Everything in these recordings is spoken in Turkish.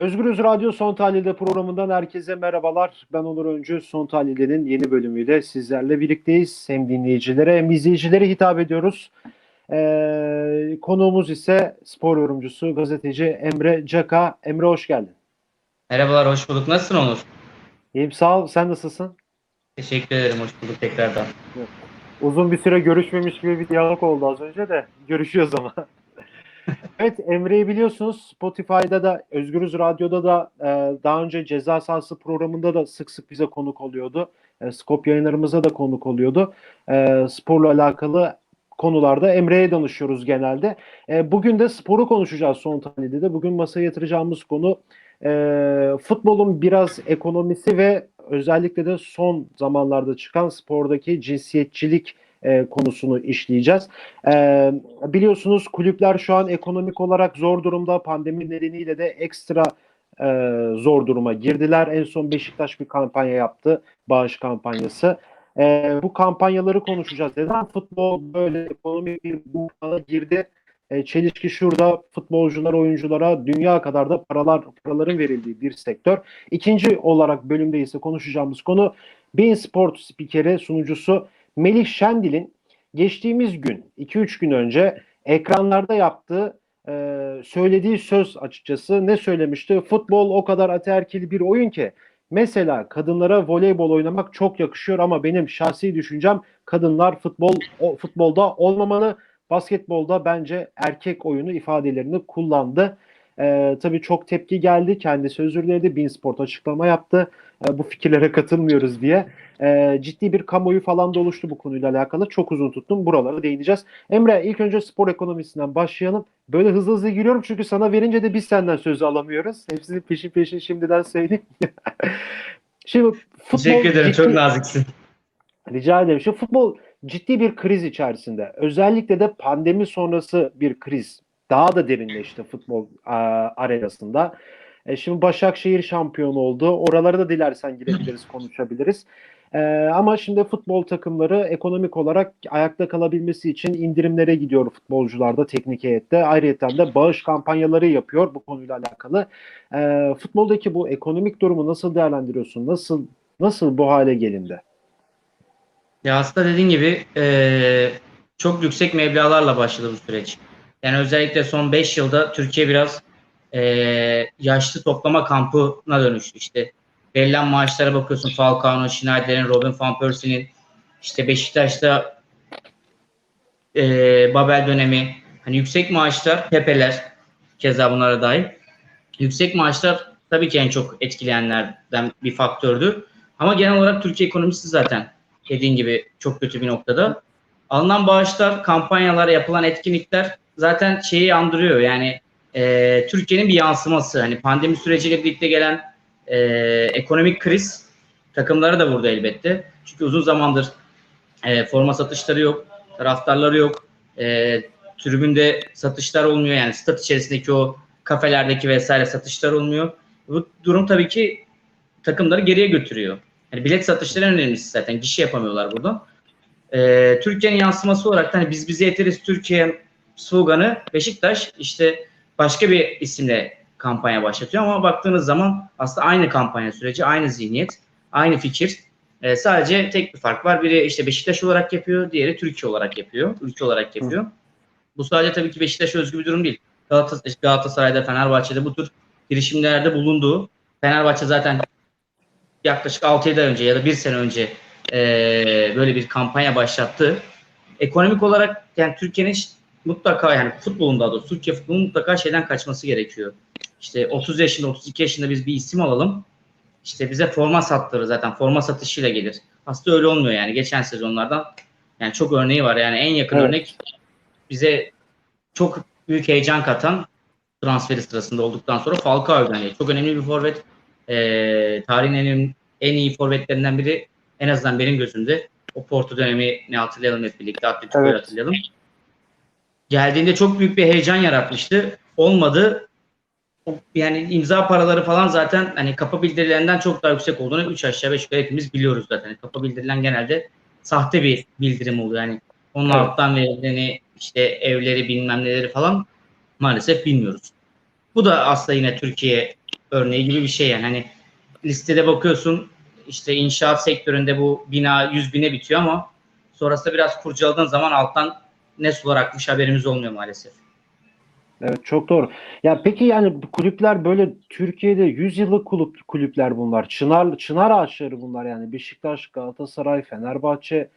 Özgürüz Radyo Son Tahlil'de programından herkese merhabalar. Ben Onur Öncü. Son Tahlil'in yeni bölümüyle sizlerle birlikteyiz. Hem dinleyicilere hem izleyicilere hitap ediyoruz. Ee, konuğumuz ise spor yorumcusu, gazeteci Emre Caka. Emre hoş geldin. Merhabalar, hoş bulduk. Nasılsın Onur? İyiyim sağ ol. Sen nasılsın? Teşekkür ederim, hoş bulduk tekrardan. Uzun bir süre görüşmemiş gibi bir diyalog oldu az önce de. Görüşüyoruz ama. Evet Emre'yi biliyorsunuz Spotify'da da Özgürüz Radyo'da da e, daha önce ceza sahası programında da sık sık bize konuk oluyordu. E, Skop yayınlarımıza da konuk oluyordu. E, sporla alakalı konularda Emre'ye danışıyoruz genelde. E, bugün de sporu konuşacağız son tahlilde de. Bugün masaya yatıracağımız konu e, futbolun biraz ekonomisi ve özellikle de son zamanlarda çıkan spordaki cinsiyetçilik e, konusunu işleyeceğiz. E, biliyorsunuz kulüpler şu an ekonomik olarak zor durumda. Pandemi nedeniyle de ekstra e, zor duruma girdiler. En son Beşiktaş bir kampanya yaptı. Bağış kampanyası. E, bu kampanyaları konuşacağız. Neden futbol böyle ekonomik bir buhrana girdi? E, çelişki şurada futbolcular, oyunculara dünya kadar da paralar paraların verildiği bir sektör. İkinci olarak bölümde ise konuşacağımız konu Bein Sport spikeri, sunucusu Melih Şendil'in geçtiğimiz gün, 2-3 gün önce ekranlarda yaptığı e, söylediği söz açıkçası ne söylemişti? Futbol o kadar ataerkil bir oyun ki mesela kadınlara voleybol oynamak çok yakışıyor ama benim şahsi düşüncem kadınlar futbol o, futbolda olmamalı. Basketbolda bence erkek oyunu ifadelerini kullandı. Ee, tabii çok tepki geldi. Kendisi özür diledi. Beansport açıklama yaptı. Ee, bu fikirlere katılmıyoruz diye. Ee, ciddi bir kamuoyu falan da oluştu bu konuyla alakalı. Çok uzun tuttum. Buralara değineceğiz. Emre ilk önce spor ekonomisinden başlayalım. Böyle hızlı hızlı giriyorum çünkü sana verince de biz senden sözü alamıyoruz. Hepsini peşin peşin şimdiden söyleyeyim. Şimdi futbol Teşekkür ederim, ciddi- çok naziksin. Rica ederim. Şu futbol ciddi bir kriz içerisinde. Özellikle de pandemi sonrası bir kriz. Daha da derinleşti futbol a, arenasında. E, şimdi Başakşehir şampiyon oldu. Oralara da dilersen girebiliriz, konuşabiliriz. E, ama şimdi futbol takımları ekonomik olarak ayakta kalabilmesi için indirimlere gidiyor futbolcularda, teknik heyette. Ayrıca de bağış kampanyaları yapıyor bu konuyla alakalı. E, futboldaki bu ekonomik durumu nasıl değerlendiriyorsun? Nasıl nasıl bu hale gelindi? Ya aslında dediğin gibi eee, çok yüksek meblağlarla başladı bu süreç. Yani özellikle son 5 yılda Türkiye biraz eee, yaşlı toplama kampına dönüştü. İşte verilen maaşlara bakıyorsun Falcao'nun, Schneider'in, Robin van Persie'nin, işte Beşiktaş'ta eee, Babel dönemi, hani yüksek maaşlar, Pepe'ler keza bunlara dahil. Yüksek maaşlar tabii ki en çok etkileyenlerden bir faktördü. Ama genel olarak Türkiye ekonomisi zaten dediğin gibi çok kötü bir noktada. Alınan bağışlar, kampanyalar, yapılan etkinlikler zaten şeyi andırıyor. Yani e, Türkiye'nin bir yansıması. Hani pandemi süreciyle birlikte gelen e, ekonomik kriz takımlara da vurdu elbette. Çünkü uzun zamandır e, forma satışları yok, taraftarları yok. E, tribünde satışlar olmuyor. Yani stat içerisindeki o kafelerdeki vesaire satışlar olmuyor. Bu durum tabii ki takımları geriye götürüyor. Yani bilet satışları en önemlisi zaten. Gişe yapamıyorlar buradan. Ee, Türkiye'nin yansıması olarak hani biz bize yeteriz Türkiye sloganı Beşiktaş işte başka bir isimle kampanya başlatıyor ama baktığınız zaman aslında aynı kampanya süreci, aynı zihniyet, aynı fikir. Ee, sadece tek bir fark var. Biri işte Beşiktaş olarak yapıyor, diğeri Türkiye olarak yapıyor, ülke olarak yapıyor. Bu sadece tabii ki Beşiktaş özgü bir durum değil. Galatasaray, Galatasaray'da, Fenerbahçe'de bu tür girişimlerde bulunduğu, Fenerbahçe zaten yaklaşık 6-7 ay önce ya da bir sene önce eee, böyle bir kampanya başlattı. Ekonomik olarak yani Türkiye'nin mutlaka yani futbolun daha doğrusu Türkiye futbolunun mutlaka şeyden kaçması gerekiyor. İşte 30 yaşında 32 yaşında biz bir isim alalım. İşte bize forma sattırır zaten forma satışıyla gelir. Aslında öyle olmuyor yani geçen sezonlardan yani çok örneği var yani en yakın Evet. örnek bize çok büyük heyecan katan transferi sırasında olduktan sonra Falcao yani çok önemli bir forvet. Ee, tarihin en, en iyi forvetlerinden biri en azından benim gözümde. O Porto dönemini hatırlayalım hep birlikte. Atletico'yu Evet. hatırlayalım. Geldiğinde çok büyük bir heyecan yaratmıştı. Olmadı. Yani imza paraları falan zaten hani kapa bildirilerinden çok daha yüksek olduğunu 3 aşağı 5 yukarı hepimiz biliyoruz zaten. Kapa bildirilen genelde sahte bir bildirim oluyor. Yani onun Evet. alttan verildiğini işte evleri bilmem neleri falan maalesef bilmiyoruz. Bu da aslında yine Türkiye örneği gibi bir şey yani. Hani listede bakıyorsun işte inşaat sektöründe bu bina 100 bine bitiyor ama sonrasında biraz kurcaladığın zaman alttan ne sular akmış haberimiz olmuyor maalesef. Evet çok doğru. Ya peki yani kulüpler böyle Türkiye'de 100 yıllık kulüp, kulüpler bunlar. Çınar çınar ağaçları bunlar yani. Beşiktaş, Galatasaray, Fenerbahçe.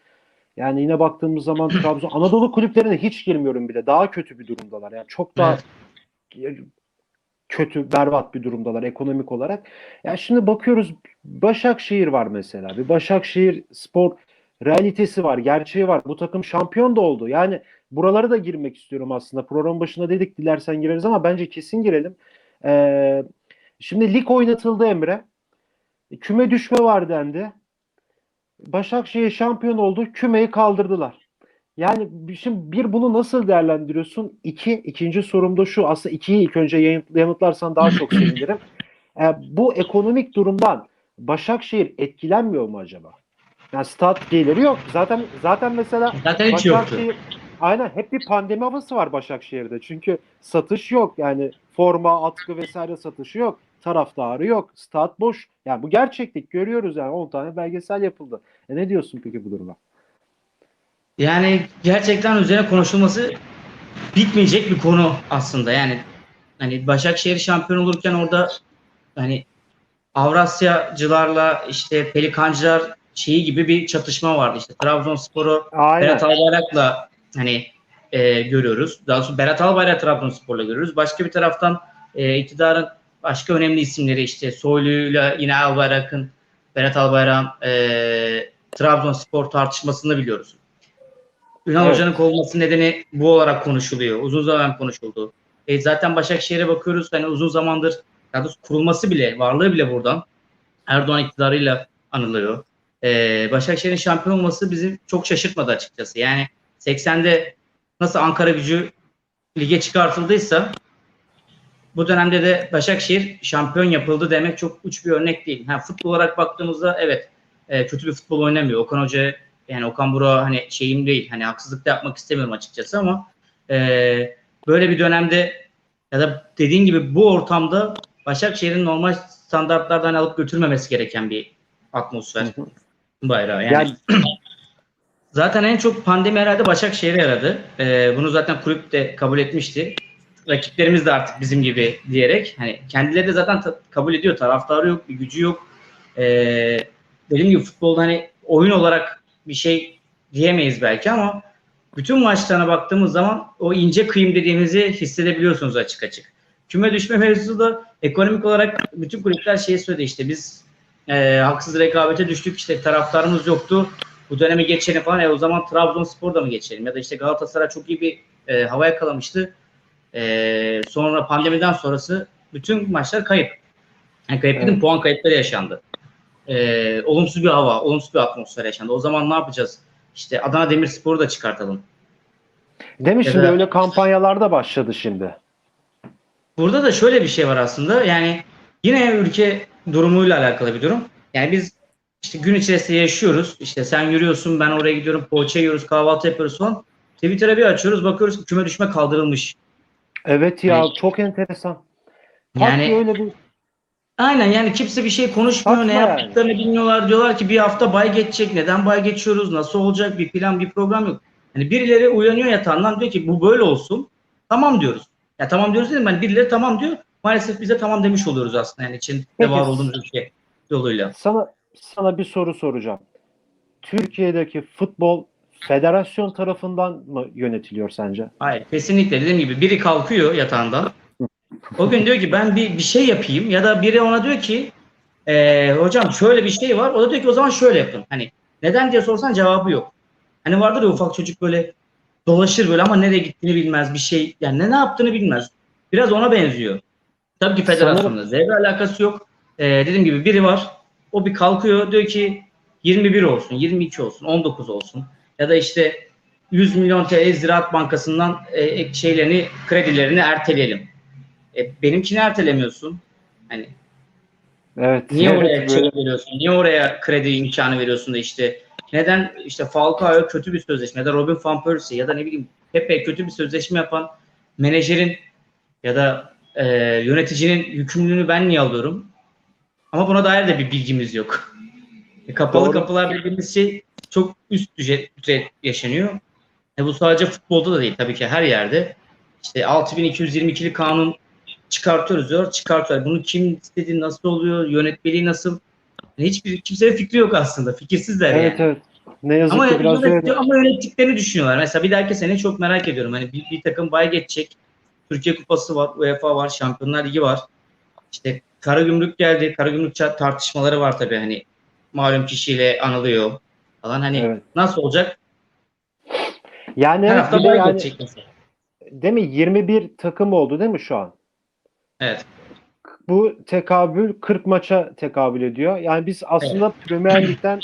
Yani yine baktığımız zaman Trabzon Anadolu kulüplerine hiç girmiyorum bile. Daha kötü bir durumdalar. Yani çok daha kötü, berbat bir durumdalar ekonomik olarak. Ya şimdi bakıyoruz Başakşehir var mesela. Bir Başakşehir spor realitesi var, gerçeği var. Bu takım şampiyon da oldu. Yani buralara da girmek istiyorum aslında. Program başında dedik dilersen gireriz ama bence kesin girelim. Ee, şimdi lig oynatıldı Emre. Küme düşme var dendi. Başakşehir şampiyon oldu. Kümeyi kaldırdılar. Yani şimdi bir bunu nasıl değerlendiriyorsun? İki, ikinci sorum da şu. Aslında ikiyi ilk önce yanıtlarsan daha çok sevinirim. Ee, bu ekonomik durumdan Başakşehir etkilenmiyor mu acaba? Yani stat geliri yok. Zaten zaten mesela Zaten hiç yoktu. Aynen hep bir pandemi havası var Başakşehir'de. Çünkü satış yok. Yani forma, atkı vesaire satışı yok. Taraftarı yok. Stat boş. Yani bu gerçeklik görüyoruz yani 10 tane belgesel yapıldı. E ne diyorsun peki bu duruma? Yani gerçekten üzerine konuşulması bitmeyecek bir konu aslında. Yani hani Başakşehir şampiyon olurken orada hani Avrasyacılarla işte Pelikancılar şeyi gibi bir çatışma vardı. İşte Trabzonspor'u. Berat Albayrak'la hani e, görüyoruz. Daha sonra Berat Albayrak Trabzonspor'la görüyoruz. Başka bir taraftan e, iktidarın başka önemli isimleri işte Soylu'yla yine Albayrak'ın Berat Albayrak'ın e, Trabzonspor tartışmasını biliyoruz. Ünal Evet. Hoca'nın kovulması nedeni bu olarak konuşuluyor. Uzun zaman konuşuldu. E, zaten Başakşehir'e bakıyoruz. Hani uzun zamandır doğrusu kurulması bile, varlığı bile buradan Erdoğan iktidarıyla anılıyor. E, Başakşehir'in şampiyon olması bizi çok şaşırtmadı açıkçası. Yani 80'de nasıl Ankara gücü lige çıkartıldıysa bu dönemde de Başakşehir şampiyon yapıldı demek çok uç bir örnek değil. Ha, futbol olarak baktığımızda evet e, kötü bir futbol oynamıyor. Okan Hoca yani Okan Buruk hani şeyim değil hani haksızlık da yapmak istemiyorum açıkçası ama e, böyle bir dönemde ya da dediğin gibi bu ortamda Başakşehir'in normal standartlardan alıp götürmemesi gereken bir atmosfer bayrağı. Yani, Yani zaten en çok pandemi herhalde Başakşehir'e yaradı. E, bunu zaten kulüp de kabul etmişti. Rakiplerimiz de artık bizim gibi diyerek hani kendileri de zaten kabul ediyor. Taraftarı yok, bir gücü yok. E, dediğim gibi futbolda hani oyun olarak bir şey diyemeyiz belki ama bütün maçlarına baktığımız zaman o ince kıyım dediğimizi hissedebiliyorsunuz açık açık. Küme düşme mevzusu da ekonomik olarak bütün kulüpler şey söyledi işte biz e, haksız rekabete düştük işte taraftarımız yoktu. Bu dönemi geçelim falan. E, o zaman Trabzonspor'da mı geçelim? Ya da işte Galatasaray çok iyi bir e, hava yakalamıştı. E, sonra pandemiden sonrası bütün maçlar kayıp. Yani kayıp dedim Evet. puan kayıpları yaşandı. E, olumsuz bir hava, olumsuz bir atmosfer yaşandı. O zaman ne yapacağız? İşte Adana Demirspor'u da çıkartalım. değil mi Ya şimdi da- öyle kampanyalar da başladı şimdi. Burada da şöyle bir şey var aslında. Yani yine ülke durumuyla alakalı bir durum. Yani biz işte gün içerisinde yaşıyoruz. İşte sen yürüyorsun, ben oraya gidiyorum, poğaça yiyoruz, kahvaltı yapıyoruz falan. Twitter'a bir açıyoruz, bakıyoruz ki küme düşme kaldırılmış. Evet ya Yani- çok enteresan. Yani öyle bir aynen yani kimse bir şey konuşmuyor, Saçma ne yani. yaptıklarını bilmiyorlar. Diyorlar ki bir hafta bay geçecek, neden bay geçiyoruz, nasıl olacak, bir plan, bir program yok. Hani birileri uyanıyor yatağından diyor ki bu böyle olsun. Tamam diyoruz. Ya tamam diyoruz dedim ben birileri tamam diyor. Maalesef biz de tamam demiş oluyoruz aslında yani içinde Peki. var olduğumuz ülke yoluyla. Sana sana bir soru soracağım. Türkiye'deki futbol federasyon tarafından mı yönetiliyor sence? Hayır kesinlikle dediğim gibi biri kalkıyor yatağından. O gün diyor ki ben bir, bir şey yapayım ya da biri ona diyor ki "Ee, hocam şöyle bir şey var. O da diyor ki o zaman şöyle yapın. Hani neden diye sorsan cevabı yok. Hani vardır ya ufak çocuk böyle dolaşır böyle ama nereye gittiğini bilmez bir şey. Yani ne ne yaptığını bilmez. Biraz ona benziyor. Tabii ki federasyonla zevre alakası yok. Ee, dediğim gibi biri var. O bir kalkıyor diyor ki 21 olsun, 22 olsun, 19 olsun. Ya da işte 100 milyon TL Ziraat Bankası'ndan e, ek şeylerini, kredilerini erteleyelim. E, benimkini ertelemiyorsun. Hani Evet. niye evet, oraya çek veriyorsun? Niye oraya kredi imkanı veriyorsun da işte neden işte Falcao kötü bir sözleşme ya da Robin van Persie ya da ne bileyim Pepe kötü bir sözleşme yapan menajerin ya da e, yöneticinin yükümlülüğünü ben niye alıyorum? Ama buna dair de bir bilgimiz yok. E, kapalı Doğru. kapılar dediğimiz şey çok üst düzey, düzey yaşanıyor. E, bu sadece futbolda da değil tabii ki her yerde. İşte 6222'li kanun çıkartıyoruz diyor, çıkartıyor. Bunu kim istedi, nasıl oluyor, yönetmeliği nasıl? Hiçbir kimsenin fikri yok aslında. Fikirsizler Evet yani. evet. Ne yazık Ama, ki biraz yönet- öyle. ama yönettiklerini düşünüyorlar. Mesela bir dahaki sene çok merak ediyorum. Hani bir, bir takım bay geçecek. Türkiye Kupası var, UEFA var, Şampiyonlar Ligi var. İşte Karagümrük geldi. Karagümrük tartışmaları var tabii hani malum kişiyle anılıyor falan. Hani Evet. nasıl olacak? Yani Her evet, hafta bay yani, değil mi 21 takım oldu değil mi şu an? Evet. Bu tekabül 40 maça tekabül ediyor. Yani biz aslında Premier Lig'den,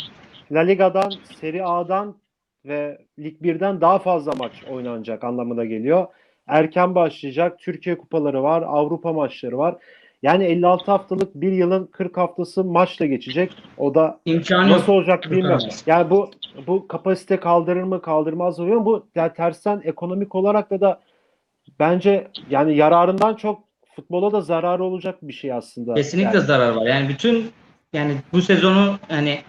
La Liga'dan, Serie A'dan ve Lig 1'den daha fazla maç oynanacak anlamına geliyor. Erken başlayacak. Türkiye kupaları var, Avrupa maçları var. Yani 56 haftalık bir yılın 40 haftası maçla geçecek. O da İmkanı Nasıl olacak bilmiyorum. Yani bu bu kapasite kaldırır mı kaldırmaz mı bilmiyorum. Bu yani tersten ekonomik olarak da da bence yani yararından çok futbola da zararı olacak bir şey aslında. Kesinlikle Yani zarar var. Yani bütün yani bu sezonu hani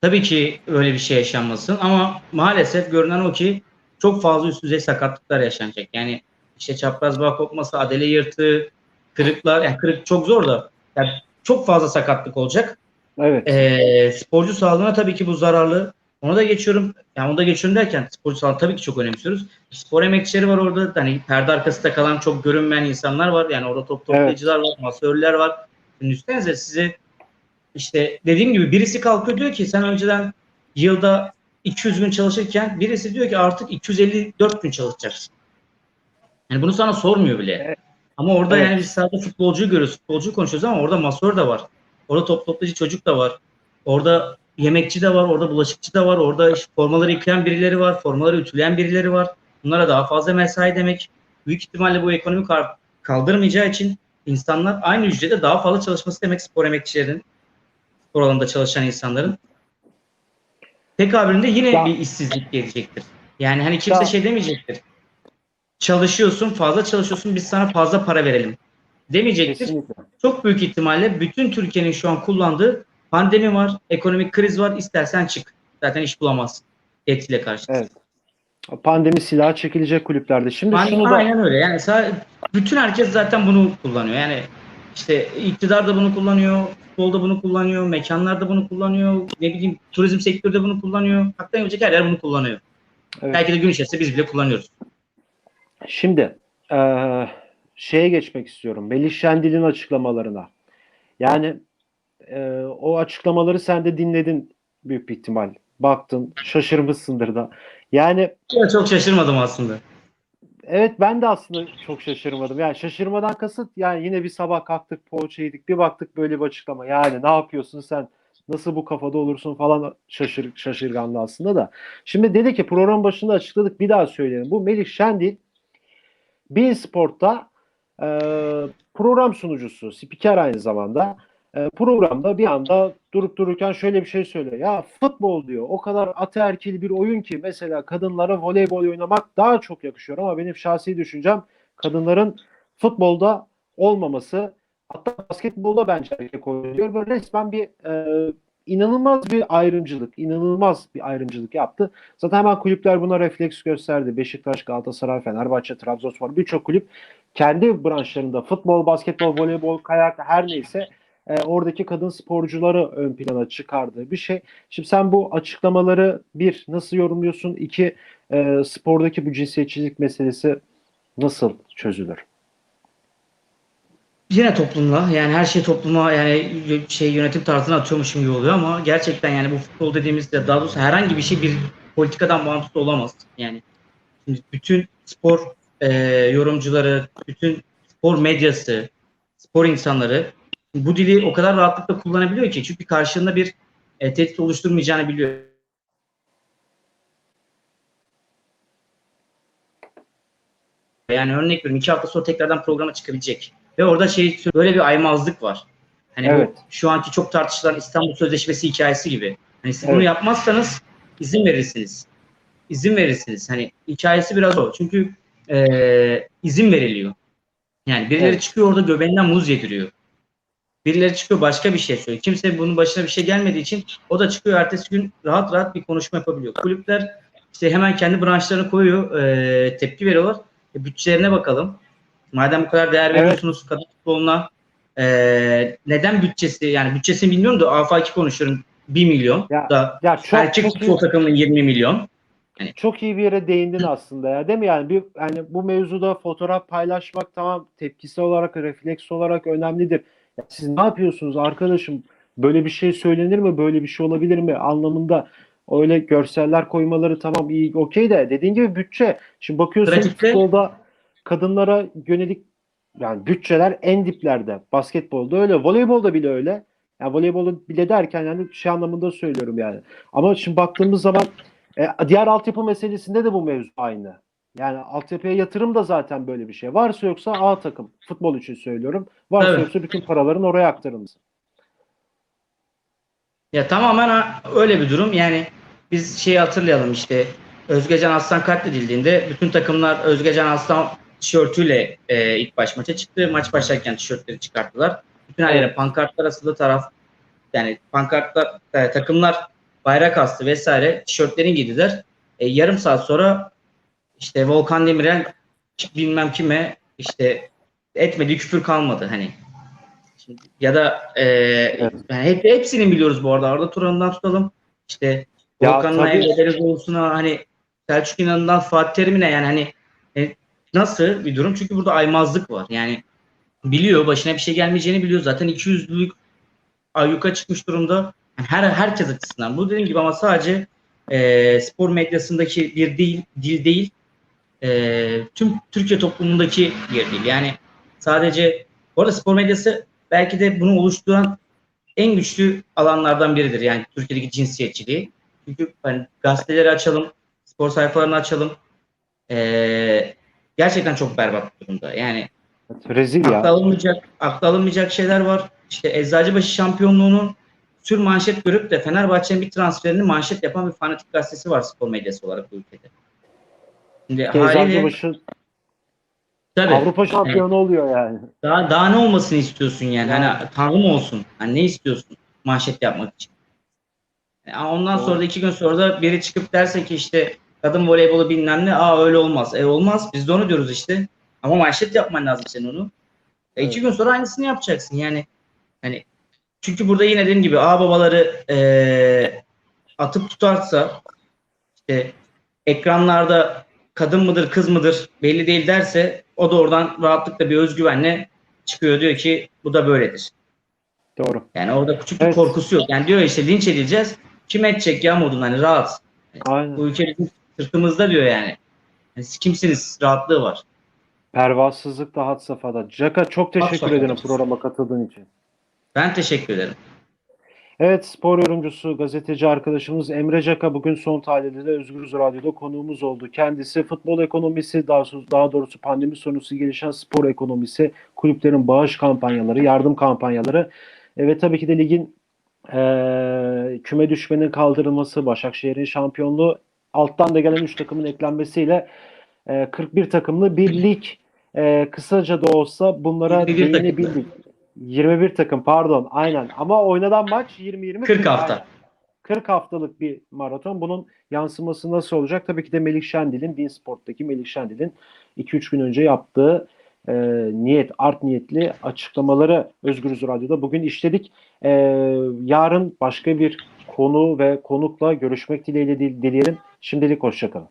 tabii ki öyle bir şey yaşanmasın ama maalesef görünen o ki çok fazla üst düzey sakatlıklar yaşanacak. Yani işte çapraz bağ kopması, adele yırtığı, kırıklar, yani kırık çok zor da yani çok fazla sakatlık olacak. evet. Ee, sporcu sağlığına tabii ki bu zararlı. Ona da geçiyorum. Yani onu da geçiyorum derken sporcu sağlığı tabii ki çok önemsiyoruz. Spor emekçileri var orada. Hani perde arkasında kalan çok görünmeyen insanlar var. Yani orada top toplayıcılar var, masörler var. Şimdi düşünsenize size işte dediğim gibi birisi kalkıyor diyor ki sen önceden yılda 200 gün çalışırken birisi diyor ki artık 254 gün çalışacaksın. Yani bunu sana sormuyor bile. Ama orada Evet. yani biz sadece futbolcuyu görüyoruz. Futbolcuyu konuşuyoruz ama orada masör de var. Orada top toplayıcı çocuk da var. Orada yemekçi de var, orada bulaşıkçı da var, orada işte formaları yıkayan birileri var, formaları ütüleyen birileri var. Bunlara daha fazla mesai demek. Büyük ihtimalle bu ekonomi kaldırmayacağı için insanlar aynı ücrete daha fazla çalışması demek spor emekçilerin, spor alanında çalışan insanların. Tekabülünde yine Ya- bir işsizlik gelecektir. Yani hani kimse Ya- şey demeyecektir. Çalışıyorsun, fazla çalışıyorsun, biz sana fazla para verelim. Demeyecektir Kesinlikle. çok büyük ihtimalle bütün Türkiye'nin şu an kullandığı pandemi var, ekonomik kriz var, istersen çık. Zaten iş bulamazsın. Etle karşı. Evet. Pandemi silahı çekilecek kulüplerde. Şimdi Pandemi- şunu da Aynen öyle. Yani bütün herkes zaten bunu kullanıyor. Yani işte iktidar da bunu kullanıyor, futbolda bunu kullanıyor, mekanlar da bunu kullanıyor, ne bileyim turizm sektörü de bunu kullanıyor. Hatta yapacak her yer bunu kullanıyor. Evet. Belki de gün içerisinde biz bile kullanıyoruz. Şimdi eee, şeye geçmek istiyorum. Melih Şendil'in açıklamalarına. Yani eee, o açıklamaları sen de dinledin büyük bir ihtimal. Baktın, şaşırmışsındır da. Yani Ya Çok şaşırmadım aslında. evet ben de aslında çok şaşırmadım. Yani şaşırmadan kasıt yani yine bir sabah kalktık poğaça yedik bir baktık böyle bir açıklama. Yani ne yapıyorsun sen? Nasıl bu kafada olursun falan şaşır, şaşırganlı aslında da. Şimdi dedi ki program başında açıkladık bir daha söyleyelim. Bu Melih Şendil Bein Sport'ta e, program sunucusu, spiker aynı zamanda. E, programda bir anda durup dururken şöyle bir şey söylüyor. Ya futbol diyor o kadar ataerkil bir oyun ki mesela kadınlara voleybol oynamak daha çok yakışıyor ama benim şahsi düşüncem kadınların futbolda olmaması hatta basketbolda bence erkek oynuyor. Böyle resmen bir e, inanılmaz bir ayrımcılık, inanılmaz bir ayrımcılık yaptı. Zaten hemen kulüpler buna refleks gösterdi. Beşiktaş, Galatasaray, Fenerbahçe, Trabzonspor birçok kulüp kendi branşlarında futbol, basketbol, voleybol, kayak her neyse e, oradaki kadın sporcuları ön plana çıkardığı bir şey. Şimdi sen bu açıklamaları bir nasıl yorumluyorsun? İki e, spordaki bu cinsiyetçilik meselesi nasıl çözülür? Yine toplumla yani her şey topluma yani şey yönetim tarzına atıyormuşum gibi oluyor ama gerçekten yani bu futbol dediğimizde daha doğrusu herhangi bir şey bir politikadan bağımsız olamaz. Yani şimdi bütün spor e, yorumcuları, bütün spor medyası, spor insanları bu dili o kadar rahatlıkla kullanabiliyor ki çünkü karşında bir e, tehdit oluşturmayacağını biliyor. Yani örnek veriyorum iki hafta sonra tekrardan programa çıkabilecek. Ve orada şey böyle bir aymazlık var. Hani Evet. bu şu anki çok tartışılan İstanbul Sözleşmesi hikayesi gibi. Hani siz bunu Evet. yapmazsanız izin verirsiniz. İzin verirsiniz. Hani hikayesi biraz o. Çünkü eee izin veriliyor. Yani birileri Evet. çıkıyor orada göbeğinden muz yediriyor. Birileri çıkıyor başka bir şey söylüyor. Kimse bunun başına bir şey gelmediği için o da çıkıyor ertesi gün rahat rahat bir konuşma yapabiliyor. Kulüpler işte hemen kendi branşlarını koyuyor, e, tepki veriyorlar. E, bütçelerine bakalım. Madem bu kadar değer Evet. veriyorsunuz kadın futboluna e, neden bütçesi yani bütçesini bilmiyorum da afaki konuşuyorum 1 milyon Ya, da Ya çok, erkek çok, futbol iyi, takımının 20 milyon. çok iyi bir yere değindin aslında ya değil mi yani bir yani bu mevzuda fotoğraf paylaşmak tamam tepkisi olarak refleks olarak önemlidir. Ya siz ne yapıyorsunuz arkadaşım? Böyle bir şey söylenir mi? Böyle bir şey olabilir mi? Anlamında öyle görseller koymaları tamam iyi okey de dediğin gibi bütçe. Şimdi bakıyorsun Pratikte- futbolda kadınlara yönelik yani bütçeler en diplerde. Basketbolda öyle. Voleybolda bile öyle. Yani voleybolu bile derken yani şey anlamında söylüyorum yani. Ama şimdi baktığımız zaman e, diğer altyapı meselesinde de bu mevzu aynı. Yani altyapıya yatırım da zaten böyle bir şey. Varsa yoksa A takım. Futbol için söylüyorum. Varsa Evet. yoksa bütün paraların oraya aktarılması. Ya tamamen öyle bir durum. Yani biz şeyi hatırlayalım işte Özgecan Aslan katledildiğinde bütün takımlar Özgecan Aslan tişörtüyle e, ilk baş maça çıktı. Maç başlarken tişörtleri çıkarttılar. Bütün her yere pankartlar asıldı taraf yani pankartlar e, takımlar bayrak astı vesaire tişörtlerini giydiler. E, yarım saat sonra işte Volkan Demirel bilmem kime işte etmediği küfür kalmadı hani. Şimdi, ya da e, yani hep, hepsini biliyoruz bu arada. Arda Turan'dan tutalım. İşte Volkan'la. Emre Belezoğlu'suna hani Selçuk İnan'dan Fatih Terim'ine yani hani e, nasıl bir durum? Çünkü burada aymazlık var. Yani biliyor başına bir şey gelmeyeceğini biliyor. Zaten 200'lük ayyuka çıkmış durumda. Yani her herkes açısından. Bu dediğim gibi ama sadece e, spor medyasındaki bir değil, dil değil. e, tüm Türkiye toplumundaki bir dil. Yani sadece bu arada spor medyası belki de bunu oluşturan en güçlü alanlardan biridir. Yani Türkiye'deki cinsiyetçiliği. Çünkü hani gazeteleri açalım, spor sayfalarını açalım. E, gerçekten çok berbat durumda. Yani Rezil akla ya. alınmayacak, akla alınmayacak şeyler var. İşte Eczacıbaşı şampiyonluğunu tür manşet görüp de Fenerbahçe'nin bir transferini manşet yapan bir fanatik gazetesi var spor medyası olarak bu ülkede. Şimdi haliyle tabii, Avrupa şampiyonu oluyor yani. daha, daha ne olmasını istiyorsun yani? Hani tanrı mı olsun? Hani ne istiyorsun manşet yapmak için? E, ondan Doğru. sonra da iki gün sonra da biri çıkıp derse ki işte kadın voleybolu bilmem ne. Aa öyle olmaz. E olmaz. Biz de onu diyoruz işte. Ama manşet yapman lazım senin onu. E, iki gün sonra aynısını yapacaksın yani. Hani çünkü burada yine dediğim gibi ağ babaları e, atıp tutarsa işte ekranlarda kadın mıdır kız mıdır belli değil derse o da oradan rahatlıkla bir özgüvenle çıkıyor diyor ki bu da böyledir. Doğru. Yani orada küçük bir Evet. korkusu yok. Yani diyor işte linç edileceğiz. Kim edecek ya modun hani rahat. Aynen. Bu ülke bizim sırtımızda diyor yani. yani siz kimsiniz rahatlığı var. Pervasızlık da had safhada. Jaka çok teşekkür safhada. ederim programa katıldığın için. Ben teşekkür ederim. Evet spor yorumcusu gazeteci arkadaşımız Emre Caka bugün son tahlilde Özgürüz Radyo'da konuğumuz oldu. Kendisi futbol ekonomisi daha, daha doğrusu pandemi sonrası gelişen spor ekonomisi, kulüplerin bağış kampanyaları, yardım kampanyaları e, ve tabii ki de ligin e, küme düşmenin kaldırılması, Başakşehir'in şampiyonluğu, alttan da gelen 3 takımın eklenmesiyle e, 41 takımlı bir lig e, kısaca da olsa bunlara 21 takım. değinebildik. 21 takım pardon aynen ama oynanan maç 20-20 40 hafta. 40 haftalık bir maraton. Bunun yansıması nasıl olacak? Tabii ki de Melih Şendil'in, Beansport'taki Melih Şendil'in 2-3 gün önce yaptığı e, niyet, art niyetli açıklamaları Özgürüz Radyo'da bugün işledik. E, yarın başka bir konu ve konukla görüşmek dileğiyle dil- dileyelim. Şimdilik hoşçakalın.